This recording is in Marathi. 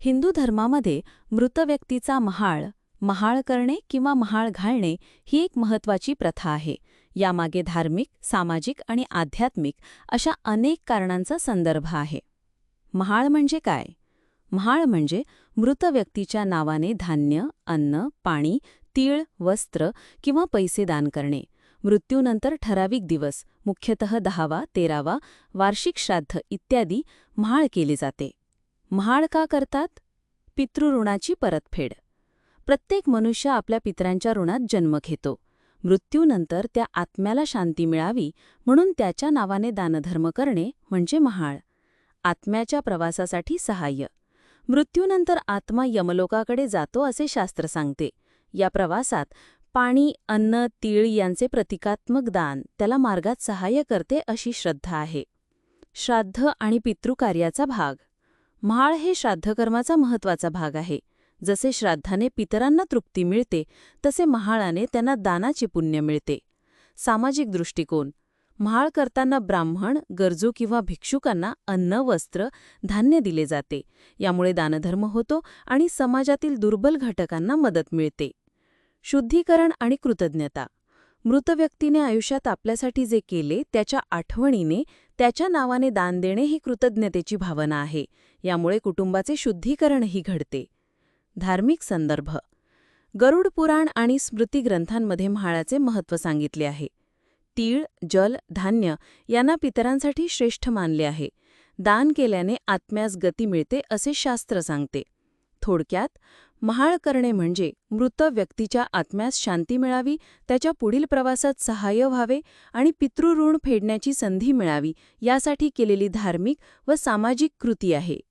हिंदू धर्मामध्ये मृत व्यक्तीचा महाळ महाळ करणे किंवा महाळ घालणे ही एक महत्त्वाची प्रथा आहे. यामागे धार्मिक सामाजिक आणि आध्यात्मिक अशा अनेक कारणांचा संदर्भ आहे. महाळ म्हणजे काय? महाळ म्हणजे मृत व्यक्तीच्या नावाने धान्य अन्न पाणी तीळ वस्त्र किंवा पैसे दान करणे. मृत्यूनंतर ठराविक दिवस मुख्यतः दहावा तेरावा वार्षिक श्राद्ध इत्यादी म्हाळ केले जाते. म्हाळ का करतात? पितृऋणाची परतफेड. प्रत्येक मनुष्य आपल्या पित्रांच्या ऋणात जन्म घेतो. मृत्यूनंतर त्या आत्म्याला शांती मिळावी म्हणून त्याच्या नावाने दानधर्म करणे म्हणजे महाळ. आत्म्याच्या प्रवासासाठी सहाय्य. मृत्यूनंतर आत्मा यमलोकाकडे जातो असे शास्त्र सांगते. या प्रवासात पाणी अन्न तीळ यांचे प्रतिकात्मक दान त्याला मार्गात सहाय्य करते अशी श्रद्धा आहे. श्राद्ध आणि पितृकार्याचा भाग. म्हाळ हे श्राद्धकर्माचा महत्त्वाचा भाग आहे. जसे श्राद्धाने पितरांना तृप्ती मिळते तसे महाळाने त्यांना दानाचे पुण्य मिळते. सामाजिक दृष्टिकोन. म्हाळ करताना ब्राह्मण गरजू किंवा भिक्षुकांना अन्न वस्त्र धान्य दिले जाते. यामुळे दानधर्म होतो आणि समाजातील दुर्बल घटकांना मदत मिळते. शुद्धीकरण आणि कृतज्ञता. मृत व्यक्तीने आयुष्यात आपल्यासाठी जे केले त्याच्या आठवणीने त्याच्या नावाने दान देणे ही कृतज्ञतेची भावना आहे. यामुळे कुटुंबाचे शुद्धीकरणही घडते. धार्मिक संदर्भ. गरुड पुराण आणि स्मृतिग्रंथांमध्ये म्हाळाचे महत्त्व सांगितले आहे. तीळ जल धान्य यांना पितरांसाठी श्रेष्ठ मानले आहे. दान केल्याने आत्म्यास गती मिळते असे शास्त्र सांगते. थोडक्यात महाळ करणे म्हणजे मृत व्यक्तीच्या आत्म्यास शांती मिळावी त्याच्या पुढील प्रवासात सहाय्य व्हावे आणि पितृऋण फेडण्याची संधी मिळावी यासाठी केलेली धार्मिक व सामाजिक कृती आहे.